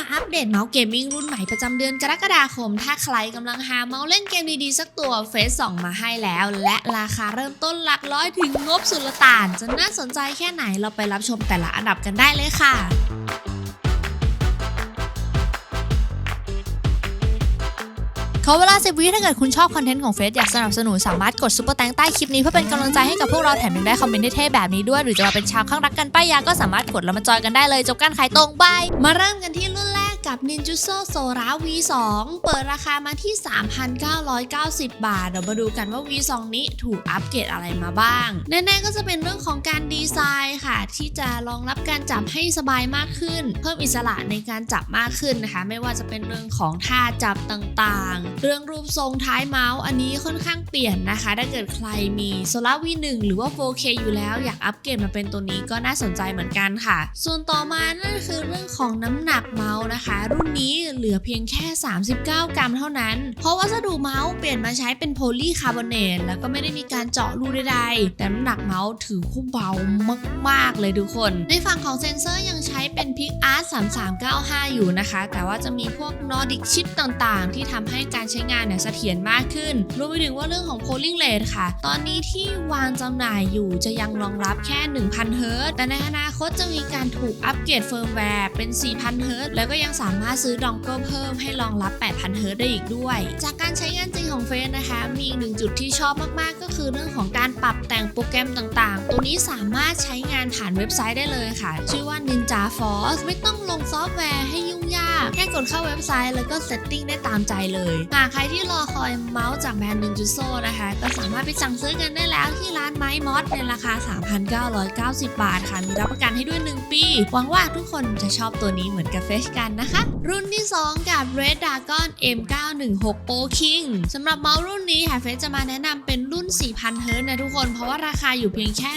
มาอัปเดตเมาส์เกมมิ่งรุ่นใหม่ประจำเดือนกรกฎาคม ถ้าใครกำลังหาเมาส์เล่นเกมดีๆ สักตัวเฟซสองมาให้แล้ว และราคาเริ่มต้นหลักร้อยถึงงบสุลต่าน จะน่าสนใจแค่ไหนเราไปรับชมแต่ละอันดับกันได้เลยค่ะ อเวลา10วิถ้าเกิดคุณชอบคอนเทนต์ของเฟซอยากสนับสนุนสามารถกดซุปเปอร์แตงใต้คลิปนี้เพื่อเป็นกำลังใจให้กับพวกเราแถมยังได้คอมเมนต์เท่ๆแบบนี้ด้วยหรือจะมาเป็นชาวข้างรักกันป้ายยาก็สามารถกดแล้วมาจอยกันได้เลยจบการขายตรงบายมาเริ่มกันที่รุ่นแรกกับ Ninjutsu Sora V2 เปิดราคามาที่ 3,990 บาท เดี๋ยวมาดูกันว่า V2 นี้ถูกอัปเกรดอะไรมาบ้าง แน่ๆก็จะเป็นเรื่องของการดีไซน์ค่ะ ที่จะรองรับการจับให้สบายมากขึ้น เพิ่มอิสระในการจับมากขึ้นนะคะ ไม่ว่าจะเป็นเรื่องของท่าจับต่างๆเรื่องรูปทรงท้ายเมาส์อันนี้ค่อนข้างเปลี่ยนนะคะ ถ้าเกิดใครมี Sora V1 หรือว่า 4K อยู่แล้วอยากอัปเกรดมาเป็นตัวนี้ก็น่าสนใจเหมือนกันค่ะ ส่วนต่อมานั่นคือเรื่องของน้ำหนักเมาส์นะคะ รุ่นนี้เหลือเพียงแค่ 39 กรัมเท่านั้น เพราะวัสดุเมาส์เปลี่ยนมาใช้เป็นโพลีคาร์บอเนตแล้วก็ไม่ได้มีการเจาะรูใดๆแต่น้ำหนักเมาส์ถือคู่เบามากๆเลยทุกคน ในฝั่งของเซนเซอร์ยังใช้เป็น PicArt 3395 อยู่นะคะ แต่ว่าจะมีพวก Nordic chip ต่างๆ ที่ทำให้การใช้งานเนี่ยเสถียรมากขึ้น รวมไปถึงว่าเรื่องของ polling rate ค่ะ ตอนนี้ที่วางจำหน่ายอยู่จะยังรองรับแค่ 1,000 เฮิรตซ์แต่ในอนาคตจะมีการถูกอัปเกรดเฟิร์มแวร์เป็น 4,000 เฮิรตแล้วก็ยังสามารถซื้อดองเกิลเพิ่มให้รองรับ 8,000 เฮิรตได้อีกด้วย จากการใช้งานจริงของเฟซนะคะ มีอีกหนึ่งจุดที่ชอบมากๆ ก็คือเรื่องของการปรับแต่งโปรแกรมต่างๆ ตัวนี้สามารถใช้งานผ่านเว็บไซต์ได้เลยค่ะ ชื่อว่า Ninja Force ไม่ต้องลงซอฟต์แวร์ให้ยุ่ง ยาก แค่กดเข้าเว็บไซต์แล้วก็เซตติ้งได้ตามใจเลยหากใครที่รอคอยเมาส์จากแบรนด์ Ninjutsu นะคะ ก็สามารถไปสั่งซื้อกันได้แล้วที่ร้านไม้มอสในราคา 3,990 บาทค่ะ มีรับประกันให้ด้วย 1 ปี หวังว่าทุกคนจะชอบตัวนี้เหมือนกับเฟชกันนะคะ รุ่นที่ 2 กับ Red Dragon M916 Pro King สำหรับเมาส์รุ่นนี้ค่ะเฟชจะมาแนะนำเป็นรุ่น 4,000 เฮิรตซ์นะทุกคน เพราะว่าราคาอยู่เพียงแค่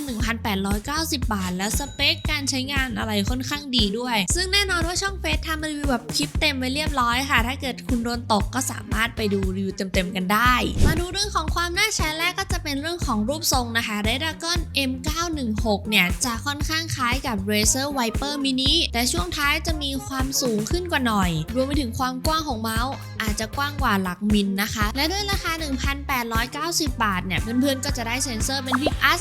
1,890 บาท และสเปคการใช้งานอะไรค่อนข้างดีด้วย ซึ่งแน่นอนว่าช่องเฟซทำรีวิวแบบคลิปเต็มไว้เรียบร้อยค่ะ ถ้าเกิดคุณโดนตกก็สามารถไปดูรีวิวเต็มๆกันได้ มาดูเรื่องของความน่าใช้แรกก็จะเป็นเรื่องของรูปทรงนะคะ r e d r a g o n M916 เนี่ยจะค่อนข้างคล้ายกับ Razer Viper Mini แต่ช่วงท้ายจะมีความสูงขึ้นกว่าหน่อย รวมไปถึงความกว้างของเมาส์อาจจะกว้างกว่าหลักมิลนะคะ และด้วยราคา 1,890 บาทเนี่ยเพื่อนๆก็จะได้เซ็นเซอร์เป็น PicArt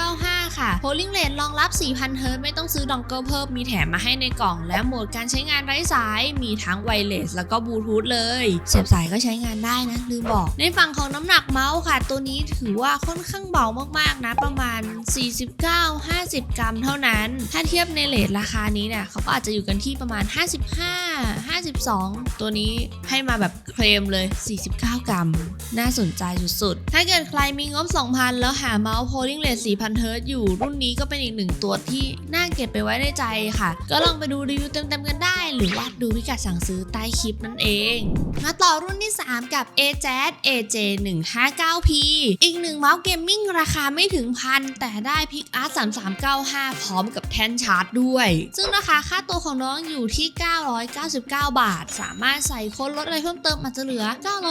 3395 ค่ะ Polling Rate รองรับ 4,000 เฮิรตซ์ไม่ต้องซื้อดองเกิลเพิ่มมีแถมมาให้ในกล่อง และโหมดการใช้งานไร้สายมีทั้งไวเลสแล้วก็บลูทูธเลยเสียบสายก็ใช้งานได้นะลืมบอก ในฝั่งของน้ำหนักเมาส์ค่ะ ตัวนี้ถือว่าค่อนข้างเบามากๆนะ ประมาณ 49-50 กรัมเท่านั้น ถ้าเทียบในเลทราคานี้เนี่ยเขาก็อาจจะอยู่กันที่ประมาณ 55 52 ตัวนี้ให้มาแบบเคลมเลย 49 กรัม น่าสนใจสุดๆ ถ้าเกิดใครมีงบ 2,000 แล้วหาเมาส์ polling rate 4,000เฮิรตซ์อยู่ รุ่นนี้ก็เป็นอีกหนึ่งตัวที่น่าเก็บไปไว้ในใจค่ะ ก็ลองไปดูรีวิวเต็มๆกันได้หรือว่าดูพิกัดสั่งซื้อใต้คลิปนั่นเอง มาต่อรุ่นที่ 3 กับ AJAD AJ 159P อีกหนึ่งเมาส์เกมมิ่งราคาไม่ถึงพัน แต่ได้พิกอาร์ต3395 พร้อมกับแท่นชาร์จด้วย ซึ่งราคาค่าตัวของน้องอยู่ที่ 999 บาท สามารถใส่โค้ดลดอะไรเพิ่มเติมอาจจะเหลือ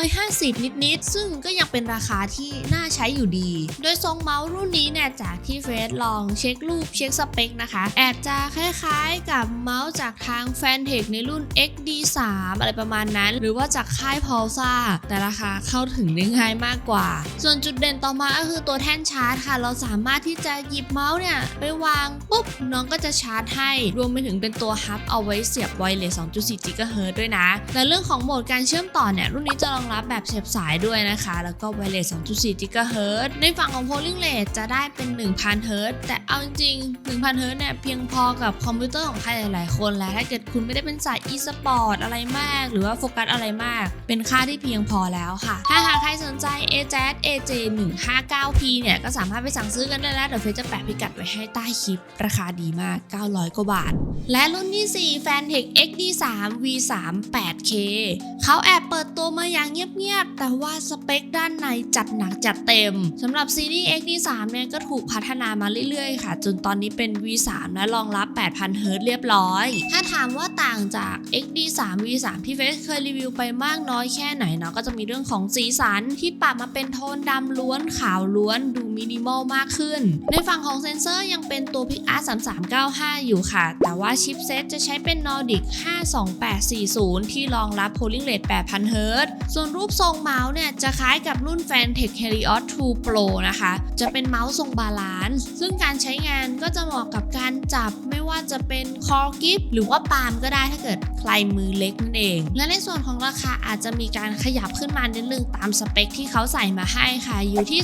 950 นิดๆ ซึ่งก็ยังเป็นราคาที่น่าใช้อยู่ดี โดยทรงเมาส์รุ่นนี้เนี่ยจากที่เฟสลองเช็ครูปเช็คสเปคนะคะแอบจะคล้ายๆ กับเมาส์จากทางแฟนเทคในรุ่น XD3 อะไรประมาณนั้น หรือว่าจากค่ายพอลซ่าแต่ราคาเข้าถึงได้ง่ายมากกว่า ส่วนจุดเด่นต่อมาก็คือตัวแท่นชาร์จค่ะ เราสามารถที่จะหยิบเมาส์เนี่ยไปวางปุ๊บน้องก็จะชาร์จให้ รวมไปถึงเป็นตัวฮับเอาไว้เสียบไวเลส2.4 GHz ด้วยนะและเรื่องของโหมดการเชื่อมต่อเนี่ยรุ่นนี้จะรองรับแบบเสียบสายด้วยนะคะ แล้วก็ไวเลส2.4 GHz ในฝั่งของ polling rate จะได้เป็น 1,000 Hz แต่เอาจริงๆ 1,000 Hz เนี่ยเพียงพอกับคอมพิวเตอร์ของใครหลายๆคนแล้วถ้าเกิดคุณไม่ได้เป็นสาย e-sport อะไรมาก หรือว่าโฟกัสอะไรมาก เป็นค่าที่เพียงพอแล้วค่ะ ถ้าหากใครสนใจ AJAD AJ 159P เนี่ย ก็สามารถไปสั่งซื้อกันได้แล้ว เดี๋ยวเฟซจะแปะพิกัดไว้ให้ใต้คลิป ราคาดีมาก 900 กว่าบาท และรุ่นที่ 4 Fantech XD3 V3 8K เขาแอบเปิดตัวมาอย่างเงียบๆ แต่ว่าสเปคด้านในจัดหนักจัดเต็มสำหรับซีรีส์ XD3 เนี่ยก็ถูกพัฒนามาเรื่อยๆ ค่ะ จนตอนนี้เป็น V3 และรองรับ 8,000 Hz เรียบร้อย ถ้าถามว่าต่างจาก XD3 V3 ที่เฟสเคยรีวิวไปมากน้อยแค่ไหนเนาะก็จะมีเรื่องของสีสันที่ปรับมาเป็นโทนดำล้วนขาวล้วนดูมินิมอลมากขึ้น ในฝั่งของเซนเซอร์ยังเป็นตัว PicArt 3395 อยู่ค่ะ แต่ว่าชิปเซตจะใช้เป็น Nordic 52840 ที่รองรับ Polling Rate 8,000 Hz ส่วนรูปทรงเมาส์เนี่ยจะคล้ายกับรุ่น Fantech Helios 2 Pro นะคะ จะเป็นเมาส์ทรงบาลานซ์ซึ่งการใช้งานก็จะเหมาะกับการจับไม่ว่าจะเป็น Core Grip หรือว่าปาล์มก็ได้ถ้าเกิดใครมือเล็กนั่นเอง และในส่วนของราคาอาจจะมีการขยับขึ้นมานิดนึงตามสเปคที่เขาใส่มาให้ค่ะ อยู่ที่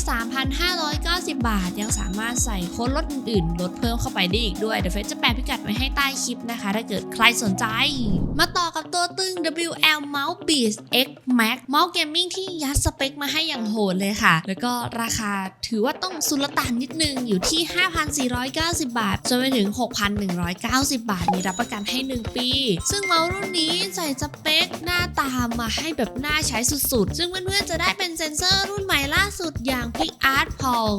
3,590 บาท ยังสามารถใส่โค้ดลดอื่นๆลดเพิ่มเข้าไปได้อีกด้วยเดี๋ยวเฟซจะแปะพิกัดไว้ให้ใต้คลิปนะคะ ถ้าเกิดใครสนใจ มาต่อ กับตัวตึง WL Mouse Beats X Max เมาส์เกมมิ่งที่ยัดสเปคมาให้อย่างโหดเลยค่ะ แล้วก็ราคาถือว่าต้องสุลต่านนิดนึงอยู่ที่ 5,490 บาท จนไปถึง 6,190 บาท มีรับประกันให้ 1 ปี ซึ่งเมาส์รุ่นนี้ใส่สเปคหน้าตามาให้แบบน่าใช้สุดๆ ซึ่งเพื่อนๆจะได้เป็นเซนเซอร์รุ่นใหม่ล่าสุดอย่าง PicArt Pol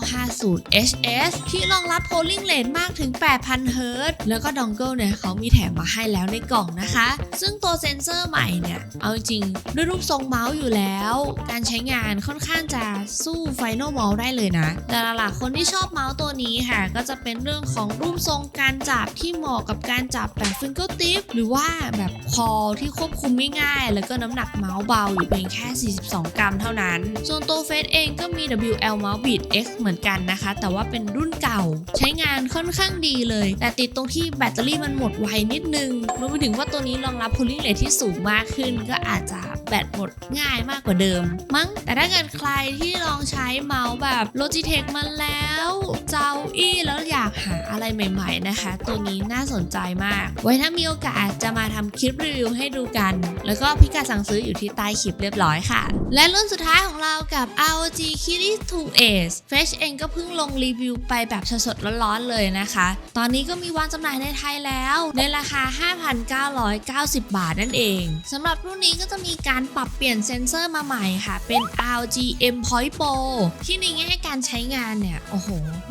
3950 HS ที่รองรับ polling rate มากถึง 8,000 Hz แล้วก็ดองเกิลเนี่ยเขามีแถมมาให้แล้วในกล่องนะคะซึ่งตัวเซนเซอร์ใหม่เนี่ย เอาจริงด้วยรูปทรงเมาส์อยู่แล้ว การใช้งานค่อนข้างจะสู้ Final Mouse ได้เลยนะ แต่หลักๆคนที่ชอบเมาส์ตัวนี้ค่ะ ก็จะเป็นเรื่องของรูปทรงการจับที่เหมาะกับการจับแบบ finger tip หรือว่าแบบคอที่ควบคุมง่ายๆแล้วก็น้ำหนักเมาส์เบาอยู่เพียงแค่ 42 กรัมเท่านั้น ส่วนตัวเฟสเองก็มี WL Mouse Beat X เหมือนกันนะคะ แต่ว่าเป็นรุ่นเก่า ใช้งานค่อนข้างดีเลย แต่ติดตรงที่แบตเตอรี่มันหมดไวนิดนึงรวมไปถึงว่าตัวนี้รองรับ polling rate ที่สูงมากขึ้น ก็อาจจะ แบตหมดง่ายมากกว่าเดิม มั้ง แต่ถ้าเกิดใครที่ลองใช้เมาส์แบบ Logitech มาแล้วเจ้าอี้แล้วอยากหาอะไรใหม่ ๆนะคะ ตัวนี้น่าสนใจมาก ไว้ถ้ามีโอกาสจะมาทำคลิปรีวิวให้ดูกัน แล้วก็พิกัดสั่งซื้ออยู่ที่ใต้คลิปเรียบร้อยค่ะ และรุ่นสุดท้ายของเรากับ ROG Kiri 2 Ace Fresh เองก็เพิ่งลงรีวิวไปแบบสดๆร้อนๆเลยนะคะ ตอนนี้ก็มีวางจำหน่ายในไทยแล้ว ในราคา 5,990 บาทนั่นเองสำหรับรุ่นนี้ก็จะมีการปรับเปลี่ยนเซ็นเซอร์มาใหม่ค่ะ เป็น RGM Point Pro ที่ในแง่การใช้งานเนี่ย โอ้โห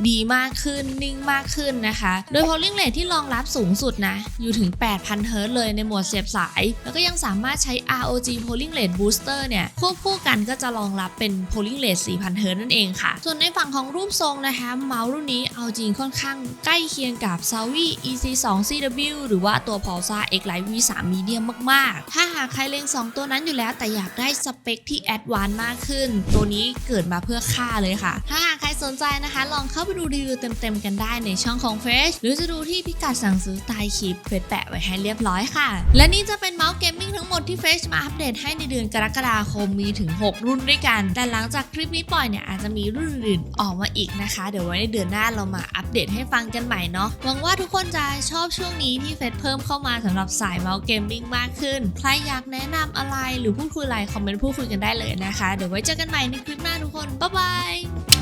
ดีมากขึ้นนิ่งมากขึ้นนะคะ โดย polling rate ที่รองรับสูงสุดนะ อยู่ถึง 8,000 Hz เลยในหมวดเสียบสาย แล้วก็ยังสามารถใช้ ROG polling rate booster เนี่ย ควบคู่กันก็จะรองรับเป็น polling rate 4,000 Hz นั่นเองค่ะ ส่วนในฝั่งของรูปทรงนะคะ เมาส์รุ่นนี้เอาจริงค่อนข้างใกล้เคียงกับ s a w i EC2 CW หรือว่าตัว Pulsar X Lite V3 Medium มาก ๆ ถ้าหากใครเล็ง 2 ตัวนั้นอยู่แล้วแต่อยากได้สเปคที่แอดวานซ์มากขึ้น ตัวนี้เกิดมาเพื่อค่าเลยค่ะ ถ้าหากใครสนใจนะคะ ลองเข้าไปดูรีวิวเต็มๆกันได้ในช่องของเฟซหรือจะดูที่พิกัดสั่งซื้อใต้คลิปเฟซแปะไว้ให้เรียบร้อยค่ะ และนี่จะเป็นเมาส์เกมมิ่งทั้งหมดที่เฟซมาอัปเดตให้ในเดือนกรกฎาคมมีถึง 6 รุ่นด้วยกัน แต่หลังจากคลิปนี้ปล่อยเนี่ยอาจจะมีรุ่นอื่นออกมาอีกนะคะ เดี๋ยวไว้ในเดือนหน้าเรามาอัปเดตให้ฟังกันใหม่เนาะหวังว่าทุกคนจะชอบช่วงนี้ที่เฟซเพิ่มเข้ามาสำหรับสายเมาส์เกมมิ่งมากขึ้นใครอยากแนะนำอะไรหรือพูดคุยไลน์คอมเมนต์พูดคุยกันได้เลยนะคะ เดี๋ยวไว้เจอกันใหม่ในคลิปหน้าทุกคน บ๊ายบาย